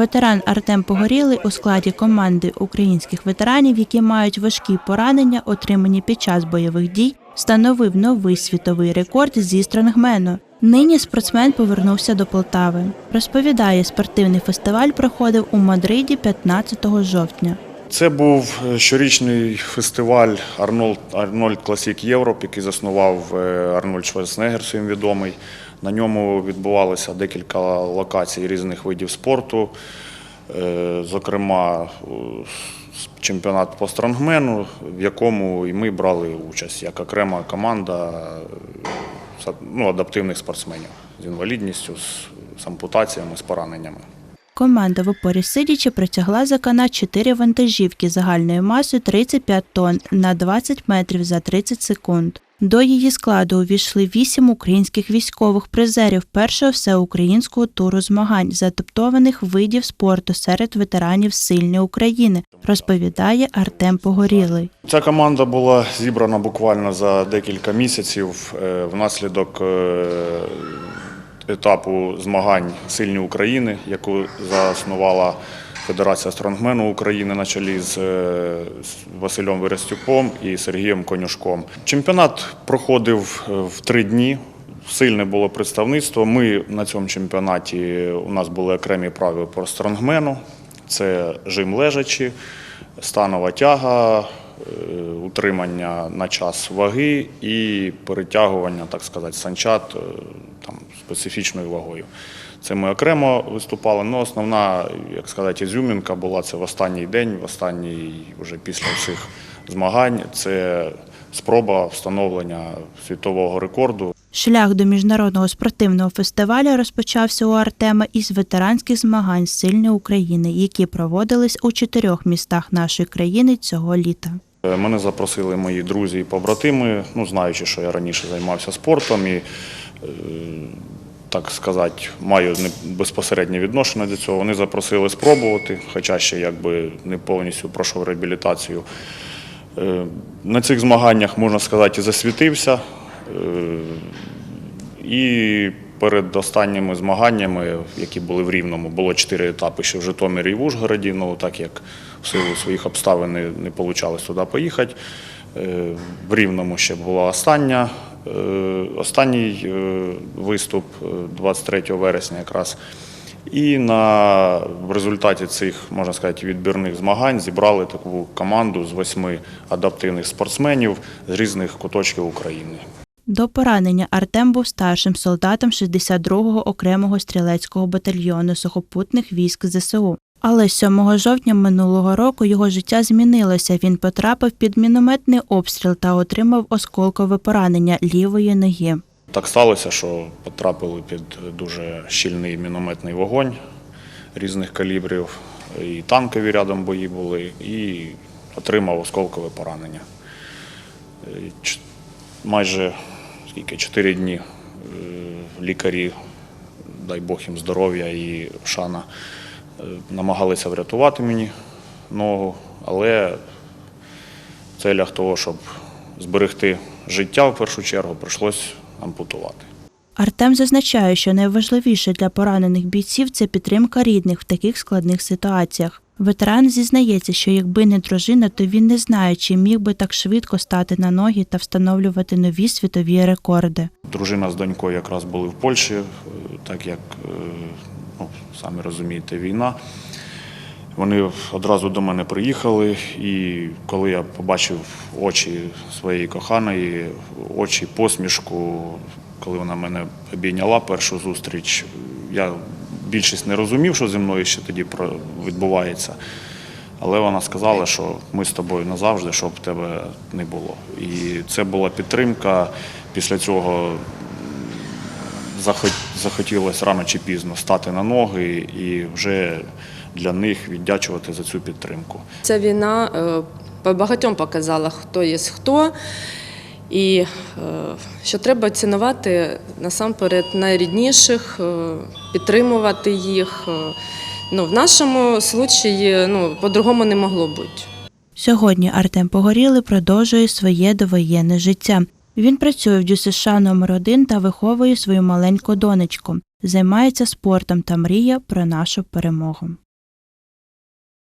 Ветеран Артем Погорілий у складі команди українських ветеранів, які мають важкі поранення, отримані під час бойових дій, встановив новий світовий рекорд зі стронгмену. Нині спортсмен повернувся до Полтави. Розповідає, спортивний фестиваль проходив у Мадриді 15 жовтня. Це був е, щорічний фестиваль Арнольд, Арнольд Класік Європ, який заснував е, Арнольд Шварценеггер, всім відомий. На ньому відбувалося декілька локацій різних видів спорту, Е, зокрема, чемпіонат по стронгмену, в якому і ми брали участь як окрема команда ну, адаптивних спортсменів з інвалідністю, з ампутаціями, з пораненнями. Команда в опорі сидячи притягла за канат 4 вантажівки загальною масою 35 тонн на 20 метрів за 30 секунд. До її складу увійшли вісім українських військових призерів першого всеукраїнського туру змагань з адаптованих видів спорту серед ветеранів Сильні України, розповідає Артем Погорілий. Ця команда була зібрана буквально за декілька місяців е, внаслідок е, етапу змагань Сильні України, яку заснувала Федерація стронгмену України на чолі з е, Василем Верестюком і Сергієм Конюшком. Чемпіонат проходив е, в три дні. Сильне було представництво. Ми на цьому чемпіонаті у нас були окремі правила по стронгмену. Це жим лежачі, станова тяга, утримання на час ваги і перетягування, так сказати, санчат е, там, специфічною вагою. Це ми окремо виступали. Ну, основна, як сказати, ізюмінка була це в останній день, в останній, вже після всіх змагань. Це спроба встановлення світового рекорду. Шлях до міжнародного спортивного фестивалю розпочався у Артема із ветеранських змагань Сильні України, які проводились у чотирьох містах нашої країни цього літа. Е, Мене запросили мої друзі і побратими, ну знаючи, що я раніше займався спортом і, е, так сказати, маю безпосереднє відношення до цього. Вони запросили спробувати, хоча ще якби не повністю пройшов реабілітацію. Е, На цих змаганнях, можна сказати, засвітився. І перед останніми змаганнями, які були в Рівному, було чотири етапи ще в Житомирі і в Ужгороді. Ну так як в силу своїх обставин не, не вийшло туди поїхати. Е, В Рівному ще була остання. е, Останній е, виступ е, 23 вересня якраз. І на в результаті цих, можна сказати, відбірних змагань зібрали таку команду з восьми адаптивних спортсменів з різних куточків України. До поранення Артем був старшим солдатом 62-го окремого стрілецького батальйону сухопутних військ ЗСУ. Але 7 жовтня минулого року його життя змінилося. Він потрапив під мінометний обстріл та отримав осколкове поранення лівої ноги. Так сталося, що потрапили під дуже щільний мінометний вогонь різних калібрів, і танкові рядом бої були, і отримав осколкове поранення. Е, Майже скільки, 4 дні е, лікарі, дай Бог їм здоров'я і шана, е, намагалися врятувати мені ногу, але в целях того, щоб зберегти життя в першу чергу, прийшлось ампутувати. Артем зазначає, що найважливіше для поранених бійців це підтримка рідних в таких складних ситуаціях. Ветеран зізнається, що якби не дружина, то він не знає, чи міг би так швидко стати на ноги та встановлювати нові світові рекорди. Дружина з донькою якраз були в Польщі, е, так як, е, ну, самі розумієте, війна. Вони одразу до мене приїхали, і коли я побачив очі своєї коханої, очі, посмішку, коли вона мене обійняла першу зустріч, я більшість не розумів, що зі мною ще тоді відбувається. Але вона сказала, що ми з тобою назавжди, щоб тебе не було. І це була підтримка. Після цього захотілося рано чи пізно стати на ноги і вже для них віддячувати за цю підтримку. Ця війна е, по багатьом показала, хто є хто, і е, що треба цінувати насамперед найрідніших, е, підтримувати їх. Е, Ну, в нашому случаї ну, по-другому не могло бути. Сьогодні Артем Погорілий продовжує своє довоєнне життя. Він працює в ДЮСШ номер 1 та виховує свою маленьку донечку. займається спортом та мріє про нашу перемогу.